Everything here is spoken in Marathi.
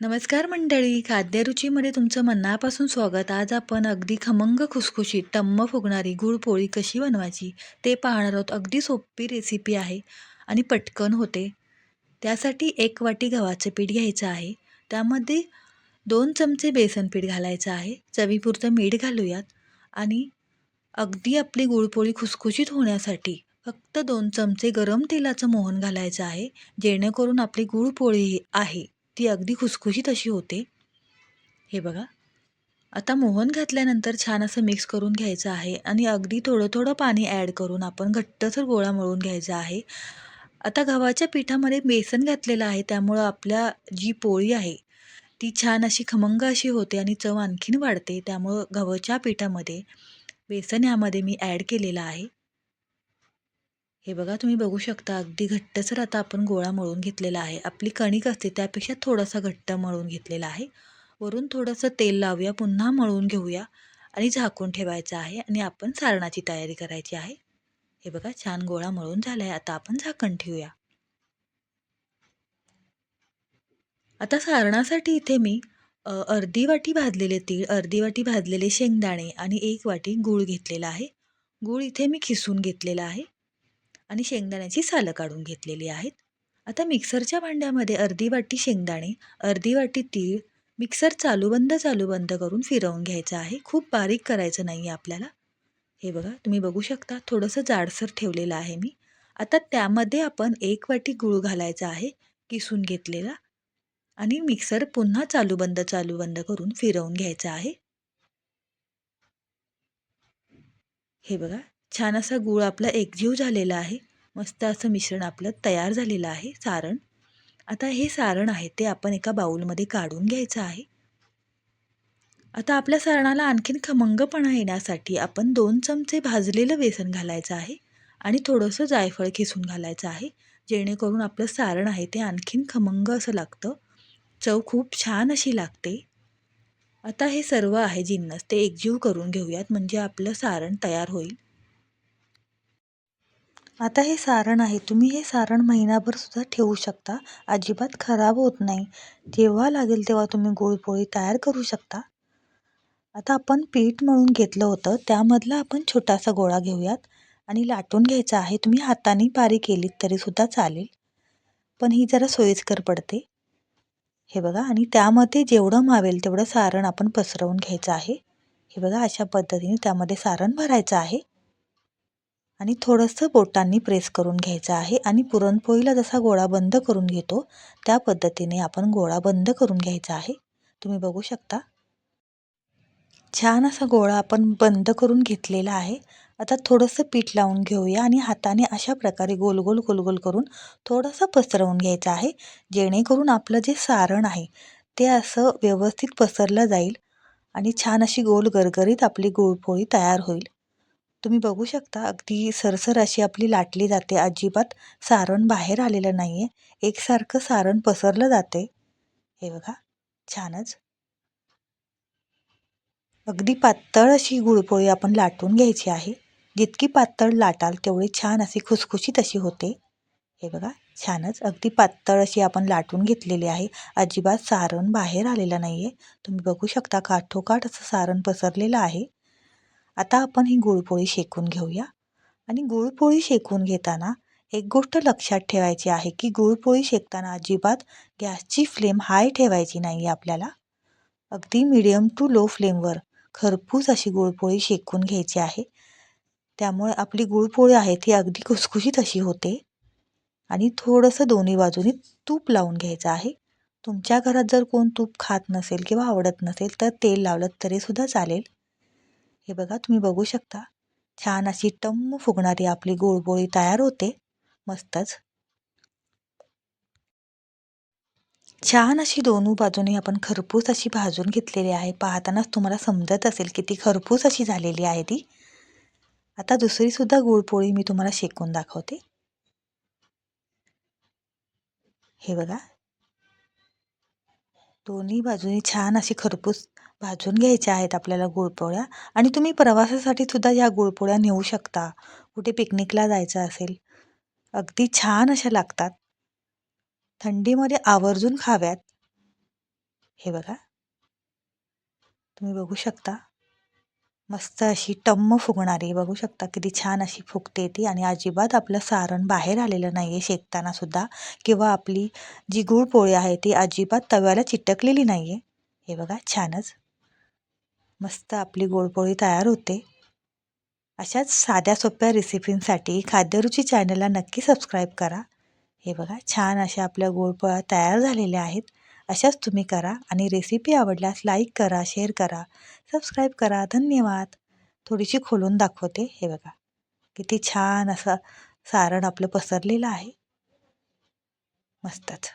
नमस्कार मंडळी खाद्यरुचीमध्ये तुमचं मनापासून स्वागत. आज आपण अगदी खमंग खुसखुशीत टम्म फुगणारी गुळपोळी कशी बनवायची ते पाहणार आहोत. अगदी सोपी रेसिपी आहे आणि पटकन होते. त्यासाठी एक वाटी गव्हाचं पीठ घ्यायचं आहे. त्यामध्ये दोन चमचे बेसन पीठ घालायचं आहे. चवीपुरतं मीठ घालूयात. आणि अगदी आपली गुळपोळी खुसखुशीत होण्यासाठी फक्त दोन चमचे गरम तेलाचं मोहन घालायचं आहे. जेणेकरून आपली गुळपोळी आहे. ती अगदी खुसखुशीत अशी होते. हे बघा. आता मोहन घातल्यानंतर छान असं मिक्स करून घ्यायचं आहे आणि अगदी थोडं थोडं पाणी ॲड करून आपण घट्टसर गोळा मळून घ्यायचा आहे. आता गव्हाच्या पिठामध्ये बेसन घातलेलं आहे त्यामुळं आपल्या जी पोळी आहे ती छान अशी खमंग अशी होते आणि चव आणखीन वाढते. त्यामुळं गव्हाच्या पिठामध्ये बेसन ह्यामध्ये मी ॲड केलेलं आहे. हे बघा तुम्ही बघू शकता अगदी घट्टसर आता आपण गोळा मळून घेतलेला आहे. आपली कणिक असते त्यापेक्षा थोडासा घट्ट मळून घेतलेला आहे. वरून थोडंसं तेल लावूया पुन्हा मळून घेऊया आणि झाकून ठेवायचं आहे आणि आपण सारणाची तयारी करायची आहे. हे बघा छान गोळा मळून झाला आहे आता आपण झाकण ठेवूया. आता सारणासाठी इथे मी अर्धी वाटी भाजलेले तीळ अर्धी वाटी भाजलेले शेंगदाणे आणि एक वाटी गूळ घेतलेला आहे. गूळ इथे मी खिसून घेतलेला आहे. आणि शेंगदाण्याची सालं काढून घेतलेली आहेत. आता मिक्सरच्या भांड्यामध्ये अर्धी वाटी शेंगदाणे अर्धी वाटी तीळ मिक्सर चालू बंद चालू बंद करून फिरवून घ्यायचं आहे. खूप बारीक करायचं नाही आहे आपल्याला. हे बघा तुम्ही बघू शकता थोडंसं जाडसर ठेवलेलं आहे मी. आता त्यामध्ये आपण एक वाटी गूळ घालायचा आहे किसून घेतलेला. आणि मिक्सर पुन्हा चालू बंद चालू बंद करून फिरवून घ्यायचं आहे. हे बघा छान असा गूळ आपला एकजीव झालेला आहे. मस्त असं मिश्रण आपलं तयार झालेलं आहे सारण. आता हे सारण आहे ते आपण एका बाऊलमध्ये काढून घ्यायचं आहे. आता आपल्या सारणाला आणखीन खमंगपणा येण्यासाठी आपण दोन चमचे भाजलेलं बेसन घालायचं आहे आणि थोडंसं जायफळ खिसून घालायचं आहे जेणेकरून आपलं सारण आहे ते आणखीन खमंग असं लागतं. चव खूप छान अशी लागते. आता हे सर्व आहे जिन्नस ते एकजीव करून घेऊयात म्हणजे आपलं सारण तयार होईल. आता हे सारण आहे. तुम्ही हे सारण महिनाभरसुद्धा ठेवू शकता. अजिबात खराब होत नाही. जेव्हा लागेल तेव्हा तुम्ही गोळपोळी तयार करू शकता. आता आपण पीठ मळून घेतलं होतं. त्यामधला आपण छोटासा गोळा घेऊयात. आणि लाटून घ्यायचा आहे. तुम्ही हाताने पारी केलीत तरीसुद्धा चालेल. पण ही जरा सोयीस्कर पडते. हे बघा. आणि त्यामध्ये जेवढं मावेल तेवढं सारण आपण पसरवून घ्यायचं आहे. हे बघा. अशा पद्धतीने त्यामध्ये सारण भरायचं आहे. आणि थोडंसं बोटांनी प्रेस करून घ्यायचं आहे आणि पुरणपोळीला जसा गोळा बंद करून घेतो त्या पद्धतीने आपण गोळा बंद करून घ्यायचा आहे. तुम्ही बघू शकता. छान असा गोळा आपण बंद करून घेतलेला आहे. आता थोडंसं पीठ लावून घेऊया आणि हाताने अशा प्रकारे गोल गोल गोल गोल करून थोडंसं पसरवून घ्यायचं आहे. जेणेकरून आपलं जे सारण आहे ते असं व्यवस्थित पसरलं जाईल आणि छान अशी गोल गरगरीत आपली गोळपोळी तयार होईल. तुम्ही बघू शकता अगदी सरसर अशी आपली लाटली जाते. अजिबात सारण बाहेर आलेलं नाही आहे एकसारखं सारण पसरलं जाते. हे बघा छानच. अगदी पातळ अशी गुळपोळी आपण लाटून घ्यायची आहे. जितकी पातळ लाटाल तेवढी छान अशी खुसखुशीत अशी होते. हे बघा छानच. अगदी पातळ अशी आपण लाटून घेतलेली आहे. अजिबात सारण बाहेर आलेलं नाही आहे तुम्ही बघू शकता काठोकाठ असं सारण पसरलेलं आहे. आता आपण ही गुळपोळी शेकून घेऊया. आणि गुळपोळी शेकून घेताना एक गोष्ट लक्षात ठेवायची आहे की गुळपोळी शेकताना अजिबात गॅसची फ्लेम हाय ठेवायची नाही आहे आपल्याला. अगदी मिडियम टू लो फ्लेमवर खरपूस अशी गुळपोळी शेकून घ्यायची आहे. त्यामुळे आपली गुळपोळी आहे ती अगदी खुसखुशीत अशी होते. आणि थोडंसं दोन्ही बाजूनी तूप लावून घ्यायचं आहे. तुमच्या घरात जर कोण तूप खात नसेल किंवा आवडत नसेल तर तेल लावलं तरीसुद्धा चालेल. हे बघा तुम्ही बघू शकता. छान अशी टम्म फुगणारी आपली गोळपोळी तयार होते. मस्तच. छान अशी दोन्ही बाजूने आपण खरपूस अशी भाजून घेतलेली आहे. पाहतानाच तुम्हाला समजत असेल की ती खरपूस अशी झालेली आहे ती. आता दुसरीसुद्धा गुळपोळी मी तुम्हाला शेकून दाखवते. हे बघा. दोन्ही बाजूनी छान अशी खरपूस भाजून घ्यायच्या आहेत आपल्याला गुळपोळ्या. आणि तुम्ही प्रवासासाठी सुद्धा या गुळपोळ्या नेऊ शकता. कुठे पिकनिकला जायचं असेल. अगदी छान अशा लागतात. थंडीमध्ये आवर्जून खाव्यात. हे बघा. तुम्ही बघू शकता. मस्त अशी टम्म फुगणारी. बघू शकता किती छान अशी फुगते ती आणि अजिबात आपलं सारण बाहेर आलेलं नाही आहे शेकताना सुद्धा. किंवा आपली जी गुळपोळी आहे ती अजिबात तव्याला चिटकलेली नाही आहे हे बघा छानच. मस्त आपली गोळपोळी तयार होते. अशाच साध्या सोप्या रेसिपींसाठी खाद्यरुची चॅनलला नक्की सबस्क्राईब करा. हे बघा छान अशा आपल्या गोळपोळ्या तयार झालेल्या आहेत. अशाच तुम्ही करा आणि रेसिपी आवडल्यास लाईक करा शेअर करा सबस्क्राईब करा. धन्यवाद. थोडीशी खोलून दाखवते. हे बघा. किती छान असं सारण आपलं पसरलेलं आहे. मस्तच.